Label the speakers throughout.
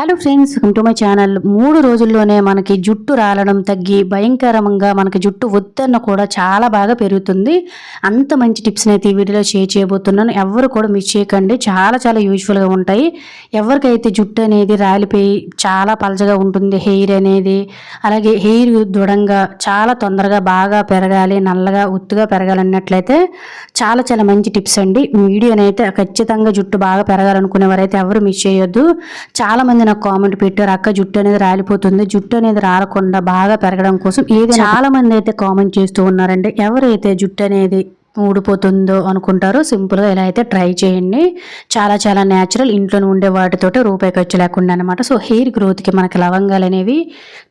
Speaker 1: Hello friends welcome to my channel. మూడు రోజుల్లోనే మనకి జుట్టు రాలడం తగ్గి భయంకరంగా మనకి జుట్టు ఒత్తన్న కూడా చాలా బాగా పెరుగుతుంది. అంత మంచి టిప్స్ని అయితే ఈ వీడియోలో షేర్ చేయబోతున్నాను. ఎవరు కూడా మిస్ చేయకండి. చాలా చాలా యూజ్ఫుల్గా ఉంటాయి. ఎవరికైతే జుట్టు అనేది రాలిపోయి చాలా పలచగా ఉంటుంది హెయిర్ అనేది అలాగే హెయిర్ దృఢంగా చాలా తొందరగా బాగా పెరగాలి నల్లగా ఒత్తుగా పెరగాలన్నట్లయితే చాలా చాలా మంచి టిప్స్ అండి. వీడియోనైతే అయితే ఖచ్చితంగా జుట్టు బాగా పెరగాలనుకునేవారైతే ఎవరు మిస్ చేయొద్దు. చాలా మంది నాకు కామెంట్ పెట్టారు అక్క జుట్టు అనేది రాలిపోతుంది జుట్టు అనేది రాలకుండా బాగా పెరగడం కోసం ఏది చాలా మంది అయితే కామెంట్ చేస్తూ ఉన్నారండి. ఎవరైతే జుట్టు అనేది ఊడిపోతుందో అనుకుంటారో సింపుల్గా ఇలా అయితే ట్రై చేయండి. చాలా చాలా న్యాచురల్ ఇంట్లోనే ఉండే వాటితోటి రూపాయి ఖర్చు లేకుండా అనమాట సో హెయిర్ గ్రోత్కి మనకి లవంగాలు అనేవి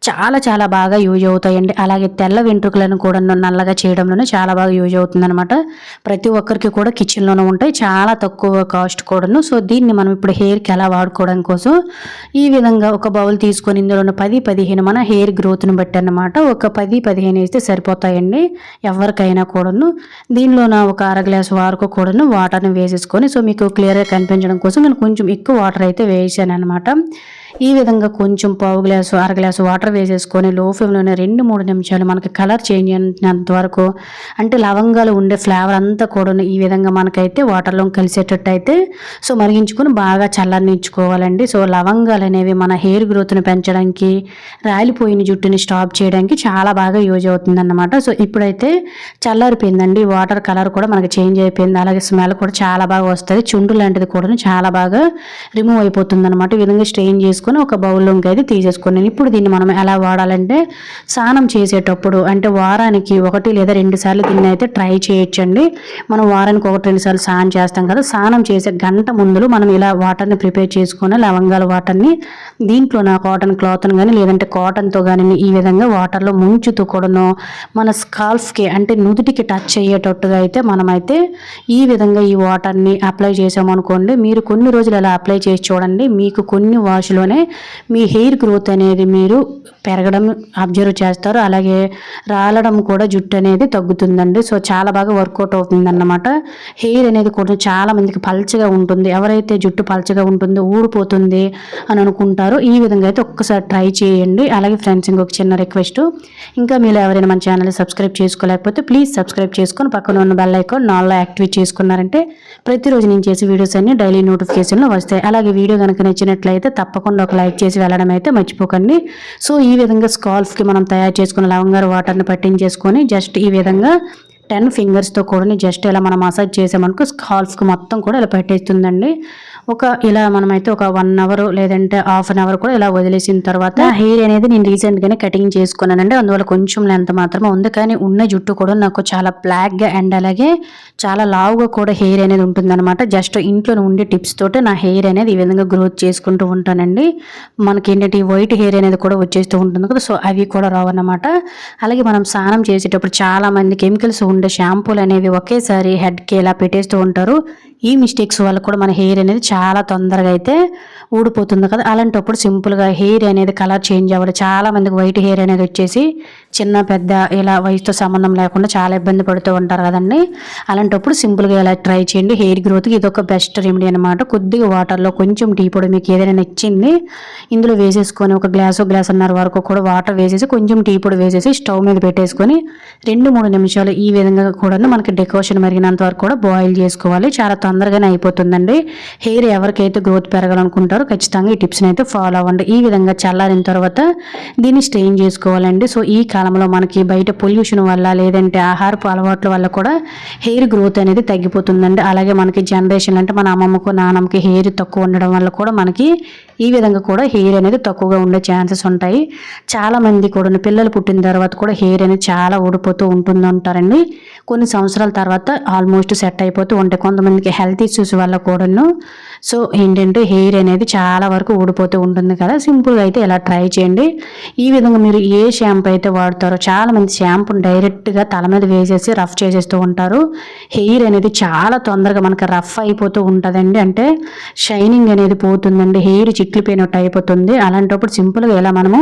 Speaker 1: చాలా చాలా బాగా యూజ్ అవుతాయండి. అలాగే తెల్ల వెంట్రుకలను కూడా నల్లగా చేయడంలోనే చాలా బాగా యూజ్ అవుతుందన్నమాట. ప్రతి ఒక్కరికి కూడా కిచెన్లోనే ఉంటాయి. చాలా తక్కువ కాస్ట్ కూడాను. సో దీన్ని మనం ఇప్పుడు హెయిర్కి ఎలా వాడుకోవడం కోసం ఈ విధంగా ఒక బౌల్ తీసుకొని ఇందులో ఉన్న పది పదిహేను మన హెయిర్ గ్రోత్ని బట్టి అనమాట ఒక పది పదిహేను వేస్తే సరిపోతాయండి. ఎవరికైనా కూడాను. దీనిలోన ఒక అర గ్లాస్ వరకు కూడాను వాటర్ని వేసేసుకొని సో మీకు క్లియర్గా కనిపించడం కోసం నేను కొంచెం ఎక్కువ వాటర్ అయితే వేసాను అనమాట ఈ విధంగా కొంచెం పావు గ్లాసు అర గ్లాసు వాటర్ వేసేసుకొని లో ఫ్లేమ్లోనే రెండు మూడు నిమిషాలు మనకి కలర్ చేంజ్ అయినంత వరకు అంటే లవంగాలు ఉండే ఫ్లేవర్ అంతా కూడా ఈ విధంగా మనకైతే వాటర్లో కలిసేటట్టు అయితే సో మరిగించుకొని బాగా చల్లనిచ్చుకోవాలండి సో లవంగాలు అనేవి మన హెయిర్ గ్రోత్ని పెంచడానికి రాలిపోయిన జుట్టుని స్టాప్ చేయడానికి చాలా బాగా యూజ్ అవుతుంది అన్నమాట సో ఇప్పుడైతే చల్లారిపోయిందండి వాటర్ కలర్ కూడా మనకి చేంజ్ అయిపోయింది. అలాగే స్మెల్ కూడా చాలా బాగా వస్తుంది. చుండు లాంటిది కూడా చాలా బాగా రిమూవ్ అయిపోతుంది అనమాట ఈ విధంగా స్ట్రెయిన్ చేసుకొని ఒక బౌల్లోకి అయితే తీసేసుకున్నాను ఇప్పుడు దీన్ని మనం ఎలా వాడాలంటే స్నానం చేసేటప్పుడు అంటే వారానికి ఒకటి లేదా రెండు సార్లు దీన్ని అయితే ట్రై చేయొచ్చండి. మనం వారానికి ఒకటి రెండు సార్లు స్నానం చేస్తాం కదా స్నానం చేసే గంట ముందులు మనం ఇలా వాటర్ని ప్రిపేర్ చేసుకుని లవంగాల వాటర్ని దీంట్లో నా కాటన్ క్లాత్ని కానీ లేదంటే కాటన్తో కానీ ఈ విధంగా వాటర్లో ముంచుతూ కూడాను మన స్కాల్ఫ్కి అంటే నుదుటికి టచ్ అయ్యేటట్టు అయ్యేటట్టుగా అయితే మనమైతే ఈ విధంగా ఈ వాటర్ని అప్లై చేసామనుకోండి మీరు కొన్ని రోజులు అలా అప్లై చేసి చూడండి మీకు కొన్ని వాష్లోనే మీ హెయిర్ గ్రోత్ అనేది మీరు పెరగడం అబ్జర్వ్ చేస్తారు. అలాగే రాలడం కూడా జుట్టు అనేది తగ్గుతుందండి. సో చాలా బాగా వర్కౌట్ అవుతుందన్నమాట. హెయిర్ అనేది కూడా చాలా మందికి పల్చగా ఉంటుంది. ఎవరైతే జుట్టు పల్చగా ఉంటుందో ఊడిపోతుంది అని అనుకుంటారో ఈ విధంగా అయితే ఒక్కసారి ట్రై చేయండి. అలాగే ఫ్రెండ్స్ ఇంకొక చిన్న రిక్వెస్ట్. ఇంకా మీరు ఎవరైనా మన ఛానల్ సబ్స్క్రైబ్ చేసుకోలేకపోతే ప్లీజ్ సబ్స్క్రైబ్ చేసుకొని పక్కన ఉన్న బెల్ ఐకాన్ నాల్లో యాక్టివేట్ చేసుకున్నారంటే ప్రతిరోజు నేను చేసే వీడియోస్ అన్ని డైలీ నోటిఫికేషన్లో వస్తాయి. అలాగే వీడియో కనుక నచ్చినట్లయితే తప్పకుండా ఒక లైక్ చేసి వెళ్ళడం అయితే మర్చిపోకండి. సో ఈ విధంగా స్కాల్ఫ్కి మనం తయారు చేసుకున్న లవంగారు వాటర్ని పట్టించేసుకొని జస్ట్ ఈ విధంగా టెన్ ఫింగర్స్తో కూడా జస్ట్ ఇలా మనం మసాజ్ చేసామనుకో స్కాల్ఫ్కి మొత్తం కూడా ఇలా పెట్టేస్తుందండి. ఒక ఇలా మనమైతే ఒక వన్ అవర్ లేదంటే హాఫ్ అన్ అవర్ కూడా ఇలా వదిలేసిన తర్వాత హెయిర్ అనేది నేను రీసెంట్గానే కటింగ్ చేసుకున్నానండి. అందువల్ల కొంచెం లెంత్ మాత్రమే ఉంది. కానీ ఉన్న జుట్టు కూడా నాకు చాలా బ్లాక్గా అండ్ అలాగే చాలా లావుగా కూడా హెయిర్ అనేది ఉంటుందన్నమాట. జస్ట్ ఇంట్లో ఉండే టిప్స్ తోటి నా హెయిర్ అనేది ఈ విధంగా గ్రోత్ చేసుకుంటూ ఉంటానండి. మనకి ఏంటంటే ఈ వైట్ హెయిర్ అనేది కూడా వచ్చేస్తూ ఉంటుంది కదా సో అవి కూడా రావన్నమాట. అలాగే మనం స్నానం చేసేటప్పుడు చాలా మంది కెమికల్స్ ఉండే షాంపూలు అనేవి ఒకేసారి హెడ్కి ఇలా పెట్టేస్తూ ఉంటారు? ఈ మిస్టేక్స్ వల్ల కూడా మన హెయిర్ అనేది చాలా తొందరగా అయితే ఊడిపోతుంది కదా. అలాంటప్పుడు సింపుల్గా హెయిర్ అనేది కలర్ చేంజ్ అవ్వడం చాలా మందికి వైట్ హెయిర్ అనేది వచ్చేసి చిన్న పెద్ద ఇలా వయసుతో సంబంధం లేకుండా చాలా ఇబ్బంది పడుతూ ఉంటారు కదండి. అలాంటప్పుడు సింపుల్గా ఇలా ట్రై చేయండి. హెయిర్ గ్రోత్కి ఇది ఒక బెస్ట్ రెమెడీ అనమాట కొద్దిగా వాటర్లో కొంచెం టీ పొడి మీకు ఏదైనా నచ్చింది ఇందులో వేసేసుకొని ఒక గ్లాసు గ్లాస్ అన్నర వరకు కూడా వాటర్ వేసేసి కొంచెం టీ పొడి వేసేసి స్టవ్ మీద పెట్టేసుకొని రెండు మూడు నిమిషాలు ఈ విధంగా కూడా మనకి డెకరేషన్ మరిగినంత వరకు కూడా బాయిల్ చేసుకోవాలి. చాలా తొందరగానే అయిపోతుందండి. హెయిర్ ఎవరికైతే గ్రోత్ పెరగాలనుకుంటారో ఖచ్చితంగా ఈ టిప్స్ని అయితే ఫాలో అవ్వండి. ఈ విధంగా చల్లారిన తర్వాత దీన్ని స్ట్రెయిన్ చేసుకోవాలండి. సో ఈ కాలంలో మనకి బయట పొల్యూషన్ వల్ల లేదంటే ఆహారపు అలవాట్ల వల్ల కూడా హెయిర్ గ్రోత్ అనేది తగ్గిపోతుందండి. అలాగే మనకి జనరేషన్ అంటే మన అమ్మమ్మకు నాన్నమ్మకి హెయిర్ తక్కువ ఉండడం వల్ల కూడా మనకి ఈ విధంగా కూడా హెయిర్ అనేది తక్కువగా ఉండే ఛాన్సెస్ ఉంటాయి. చాలా మంది కూడా పిల్లలు పుట్టిన తర్వాత కూడా హెయిర్ అనేది చాలా ఊడిపోతూ ఉంటుంది అంటారండి కొన్ని సంవత్సరాల తర్వాత ఆల్మోస్ట్ సెట్ అయిపోతూ ఉంటాయి కొంతమందికి హెల్త్ ఇష్యూస్ వల్ల కూడాను. సో ఏంటంటే హెయిర్ అనేది చాలా వరకు ఊడిపోతూ ఉంటుంది కదా. సింపుల్గా అయితే ఇలా ట్రై చేయండి. ఈ విధంగా మీరు ఏ షాంపూ అయితే వాడతారో చాలా మంది షాంపూని డైరెక్ట్గా తల మీద వేసేసి రఫ్ చేసేస్తూ ఉంటారు. హెయిర్ అనేది చాలా తొందరగా మనకి రఫ్ అయిపోతూ ఉంటుందండి. అంటే షైనింగ్ అనేది పోతుందండి. హెయిర్ చిట్లిపోయినట్టు అయిపోతుంది. అలాంటప్పుడు సింపుల్గా ఇలా మనము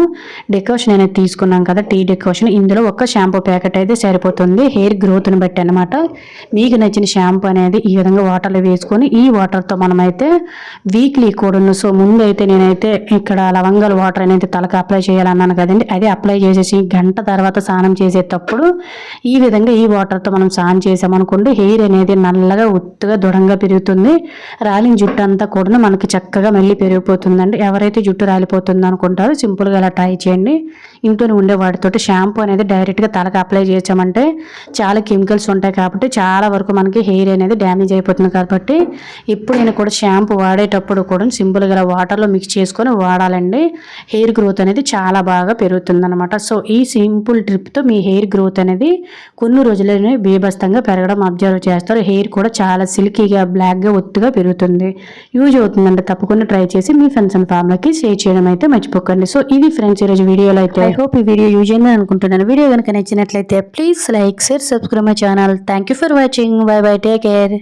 Speaker 1: డెకరేషన్ అనేది తీసుకున్నాం కదా టీ డెకరేషన్ ఇందులో ఒక్క షాంపూ ప్యాకెట్ అయితే సరిపోతుంది. హెయిర్ గ్రోత్ని బట్టి అనమాట మీకు నచ్చిన షాంపూ అనేది ఈ విధంగా వాటర్ వాటర్లో వేసుకొని ఈ వాటర్తో మనమైతే వీక్లీ కూడా సో ముందు అయితే నేనైతే ఇక్కడ లవంగాల వాటర్ అనేది తలకు అప్లై చేయాలన్నాను కదండి. అదే అప్లై చేసేసి గంట తర్వాత స్నానం చేసేటప్పుడు ఈ విధంగా ఈ వాటర్తో మనం స్నానం చేసామనుకోండి హెయిర్ అనేది నల్లగా ఒత్తుగా దృఢంగా పెరుగుతుంది. రాలిన జుట్టు అంతా కూడా మనకి చక్కగా మళ్ళీ పెరిగిపోతుందండి. ఎవరైతే జుట్టు రాలిపోతుంది అనుకుంటారో సింపుల్గా అలా ట్రై చేయండి. ఇంట్లోనే ఉండే వాటితోటి షాంపూ అనేది డైరెక్ట్గా తలకు అప్లై చేసామంటే చాలా కెమికల్స్ ఉంటాయి కాబట్టి చాలా వరకు మనకి హెయిర్ అనేది డ్యామేజ్ అయిపోతుంది కాబట్టి ఎప్పుడైనా కూడా షాంపూ వాడేటప్పుడు కూడా సింపుల్గా గల వాటర్లో మిక్స్ చేసుకొని వాడాలండి. హెయిర్ గ్రోత్ అనేది చాలా బాగా పెరుగుతుందనమాట సో ఈ సింపుల్ ట్రిప్తో మీ హెయిర్ గ్రోత్ అనేది కొన్ని రోజులనే బీభస్తంగా పెరగడం అబ్జర్వ్ చేస్తారు. హెయిర్ కూడా చాలా సిల్కీగా బ్లాక్గా ఒత్తుగా పెరుగుతుంది. యూజ్ అవుతుందండి తప్పకుండా ట్రై చేసి మీ ఫ్రెండ్స్ అండ్ ఫ్యామిలీకి షేర్ చేయడం అయితే మర్చిపోకండి. సో ఇది ఫ్రెండ్స్ ఈరోజు వీడియోలో అయితే. ఐ హోప్ ఈ వీడియో యూజ్ అయిందని అనుకుంటున్నాను. వీడియో కనుక నచ్చినట్లయితే please like share subscribe my channel thank you for watching bye bye take care